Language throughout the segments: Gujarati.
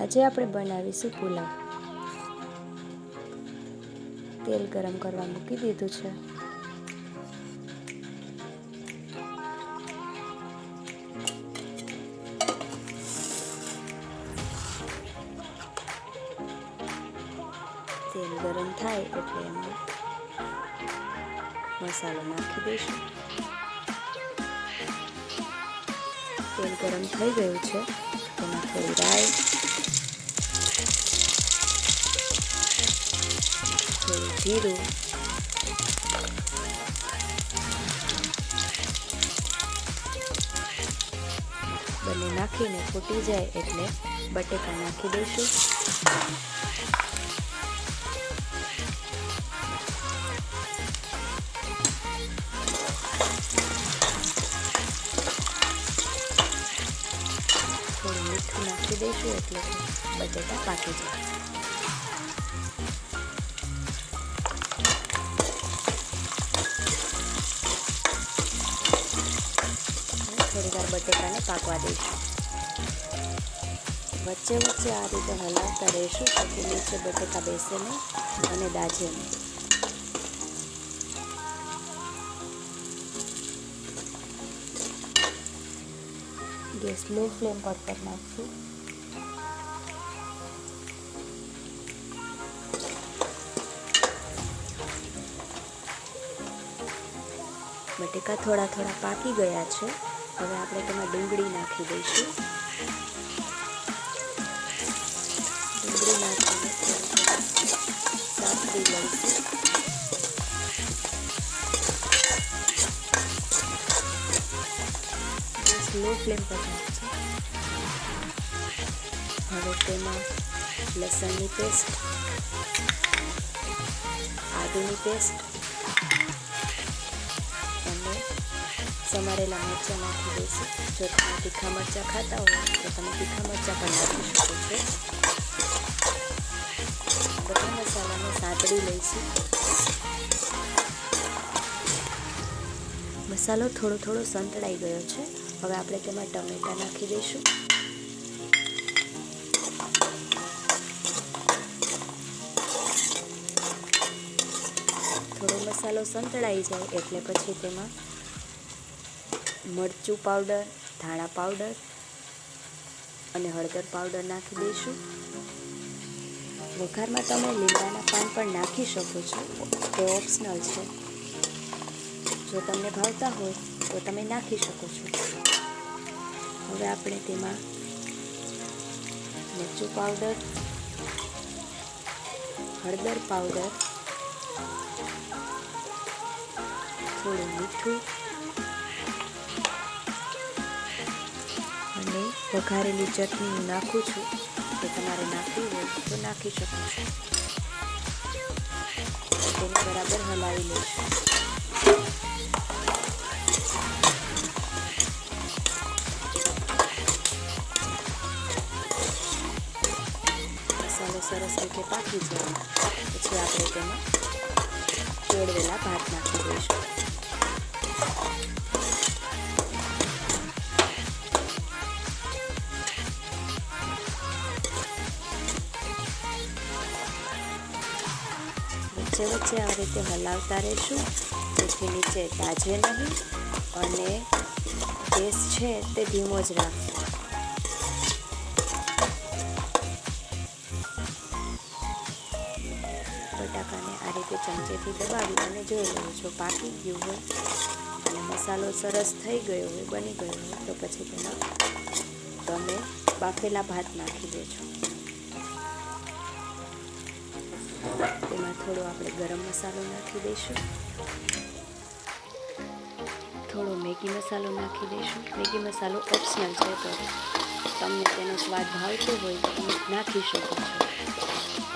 આજે આપણે બનાવીશું પુલાવ. તેલ ગરમ કરવા મૂકી દીધું છે. તેલ ગરમ થાય એટલે એમાં મસાલો નાખી દઈશું. તેલ ગરમ થઈ ગયું છે. તેમાં થોડી રાઈ થોડું જીરું બંને નાખીને ફૂટી જાય એટલે બટેકા નાખી દઈશું. થોડું મીઠું નાખી દઈશું એટલે બટેટા પાકી જાય. થોડી બટેકાને પાકવા દઈશું. વચ્ચે વચ્ચે આ રીતે હલાવતા રહીશું, પછી નીચે બટેકા બેસે નહીં અને દાજે ગેસ લો ફ્લેમ પર કરી નાખશું. બટેકા થોડા થોડા પાકી ગયા છે. હવે આપણે તેમાં ડુંગળી નાખી દઈશું. ડુંગળી નાખીને સાતરી લઈશું લો ફ્લેમ પર હવે તેમાં લસણની પેસ્ટ, આદુની પેસ્ટ સમારેલા મરચાં નાખી દઈશું. જો તમે તીખા મરચાં ખાતા હોય, તો તમે તીખા મરચાં પણ નાખી શકો છો. બધા મસાલાને સાંતળી લઈશું. મસાલો થોડો થોડો સંતળાઈ ગયો છે. હવે આપણે તેમાં ટમેટાં નાખી દઈશું. થોડો મસાલો સંતળાઈ જાય એટલે પછી તેમાં મરચું પાવડર ધાણા પાવડર અને હળદર પાવડર નાખી દઈશું. વઘારમાં તમે લીમડાના પાન પણ નાખી શકો છો. તે ઓપ્શનલ છે. જો તમને ભાવતા હોય તો તમે નાખી શકો છો. હવે આપણે તેમાં મરચું પાવડર હળદર પાવડર થોડું મીઠું વઘારેલી ચટણી હું નાખું છું તો તમારે નાખવી હોય તો નાખી શકો છો. તેને બરાબર હલાવી લઈશું. મસાલો સરસ રીતે પાકી જાય. પછી આપણે તેમાં ચોળવેલા ભાત નાખી દઈશું. વચ્ચે વચ્ચે આ રીતે હલાવતા રહેશું. જેથી નીચે દાજે નહીં અને ગેસ છે તે ધીમો જ રાખશું બટાકાને આ રીતે ચમચેથી દબાવી અને જોઈ લઉં જો પાકી ગયું હોય અને મસાલો સરસ થઈ ગયો હોય, બની ગયો હોય, તો પછી તેમાં તમે બાફેલા ભાત નાખી દેજો. તેમાં થોડો આપણે ગરમ મસાલો નાખી દઈશું. થોડો મેગી મસાલો નાખી દઈશું. મેગી મસાલો ઓપ્શનલ છે તો તમને તેનો સ્વાદ ભાવતો હોય તો તમે નાખી શકો છો.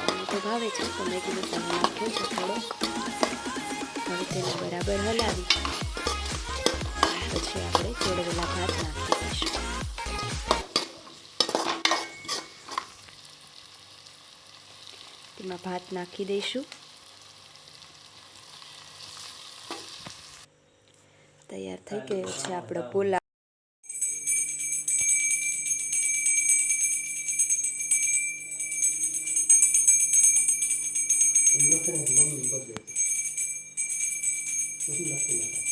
અમને તો ભાવે છે, તો મેગી મસાલો નાખ્યો છે થોડો. હવે તેને બરાબર હલાવી. પછી આપણે ચોળવેલા ભાત નાખી દઈશું. તેમાં ભાત નાખી દઈશું તૈયાર થઈ ગયો છે આપણો પુલાવ લખી મમ્મી બધું લખી નાખા